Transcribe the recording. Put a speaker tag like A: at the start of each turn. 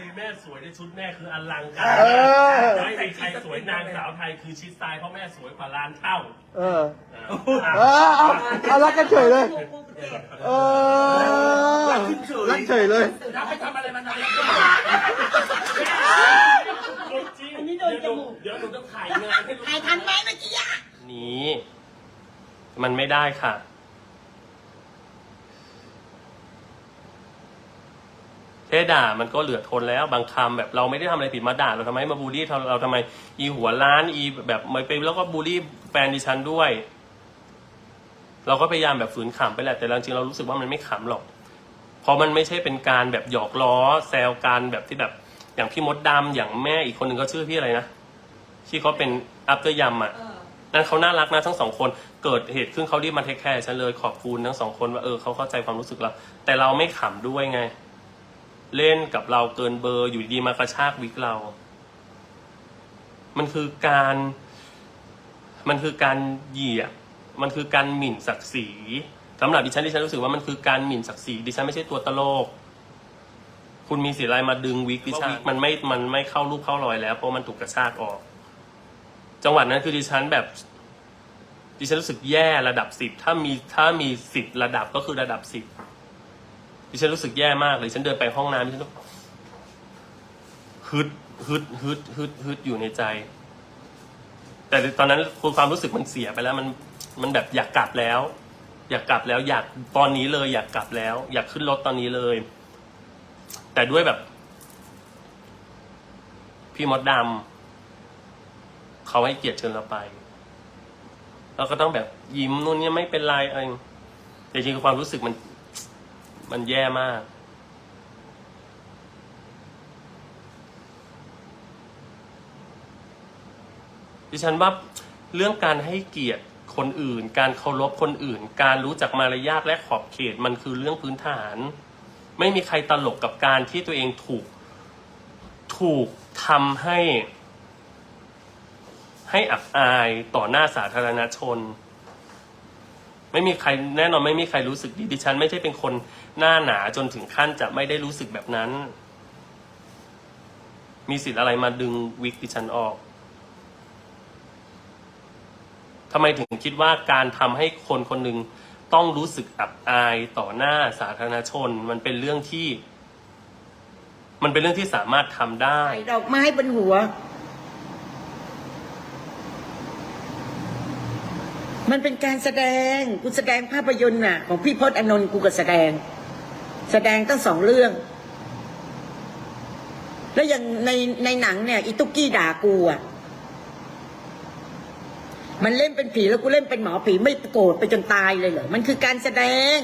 A: ดีแม่สวยในชุดแม่คืออลังการ
B: เออ
A: ไม่มีใครสวยนางสาวไทยคือชิดซ้ายเพราะแม่สวยกว่าล้านเท่า
B: เออ
A: อะ
B: เออเอาเอารักกันเฉยเลย เออรักเฉยเลย
C: ถ้าไปทำอะไรมานานแล้ว
A: จริงอันนี้โดนจมูก เดี๋ยวหนูต้องถ่ายงานให้ลูก
C: ถ่ายทันไหมเมื่อกี้อะ
A: นี้มันไม่ได้ค่ะ แค่ด่ามันก็เหลือทนแล้วบางคำแบบเราไม่ได้ทำอะไรผิดมาด่าเราทำไมมาบูลลี่เราทำไมอีหัวล้านอีแบบไม่ไปแล้วก็บูลลี่แฟนดิฉันด้วย เราก็พยายามแบบฝืนขำไปแหละแต่จริงๆเรารู้สึกว่ามันไม่ขำหรอกเพราะมันไม่ใช่เป็นการแบบหยอกล้อแซวกันแบบที่แบบอย่างพี่มดดำอย่างแม่อีกคนหนึ่งก็ชื่อพี่อะไรนะที่เขาเป็นอัพเตอร์ยำอะนั่นเขาน่ารักนะทั้งสองคนเกิดเหตุขึ้นเขารีบมาเทคแคร์ฉันเลยขอบคุณทั้งสองคนว่าเออเขาเข้าใจความรู้สึกเราแต่เราไม่ขำด้วยไง เล่นกับเราเกินเบอร์อยู่ดีๆมากระชากวิกเรา มันคือการ มันคือการเหยียดมันคือการหมิ่นศักดิ์ศรีสำหรับดิฉันดิฉันรู้สึกว่ามันคือการหมิ่นศักดิ์ศรีดิฉันไม่ใช่ตัวตลก คุณมีสิทธิ์อะไรมาดึงวิกดิฉันมันไม่มันไม่เข้ารูปเข้ารอยแล้วเพราะมันถูกกระชากออก จังหวัดนั้นคือดิฉันแบบดิฉันรู้สึกแย่ระดับสิบถ้ามีถ้ามีสิบระดับก็คือระดับสิบ ดิฉันรู้สึกแย่มากเลย ฉันเดินไปห้องน้ำดิฉันฮึดฮึดฮึดฮึดฮึดอยู่ในใจ แต่ตอนนั้นคือความรู้สึกมันเสียไปแล้ว มันมันแบบอยากกลับแล้ว อยากกลับแล้วอยากตอนนี้เลยอยากกลับแล้ว อยากขึ้นรถตอนนี้เลย แต่ด้วยแบบ พี่มดดำเขาให้เกียรติเชิญเราไปเราก็ต้องแบบยิ้มนู่นนี่ไม่เป็นไรเองแต่จริงๆความรู้สึกมัน มันแย่มาก ดิฉันว่าเรื่องการให้เกียรติคนอื่น การเคารพคนอื่น การรู้จักมารยาทและขอบเขตมันคือเรื่องพื้นฐาน ไม่มีใครตลกกับการที่ตัวเองถูก ถูกทำให้ ให้อับอายต่อหน้าสาธารณชน ไม่มีใครแน่นอนไม่มีใครรู้สึกดีดิฉัน ไม่ใช่เป็นคนหน้าหนาจนถึงขั้นจะไม่ได้รู้สึกแบบนั้น มีสิทธิ์อะไรมาดึงวิกดิฉันออกทำไมถึงคิดว่าการทำให้คนคนหนึ่งต้องรู้สึกอับอายต่อหน้าสาธารณชน มันเป็นเรื่องที่ มันเป็นเรื่องที่สามารถทำได้
C: ดอกไม้บนหัว มันเป็นการแสดงกูแสดงภาพยนตร์น่ะ ของพี่พจน์อานนท์กูก็แสดง แสดงตั้งสองเรื่อง แล้วอย่างในในหนังเนี่ยอีตุกกี้ด่ากูอะมันเล่นเป็นผีแล้วกูเล่นเป็นหมอผีไม่โกรธไปจนตายเลยเหรอมันคือการแสดง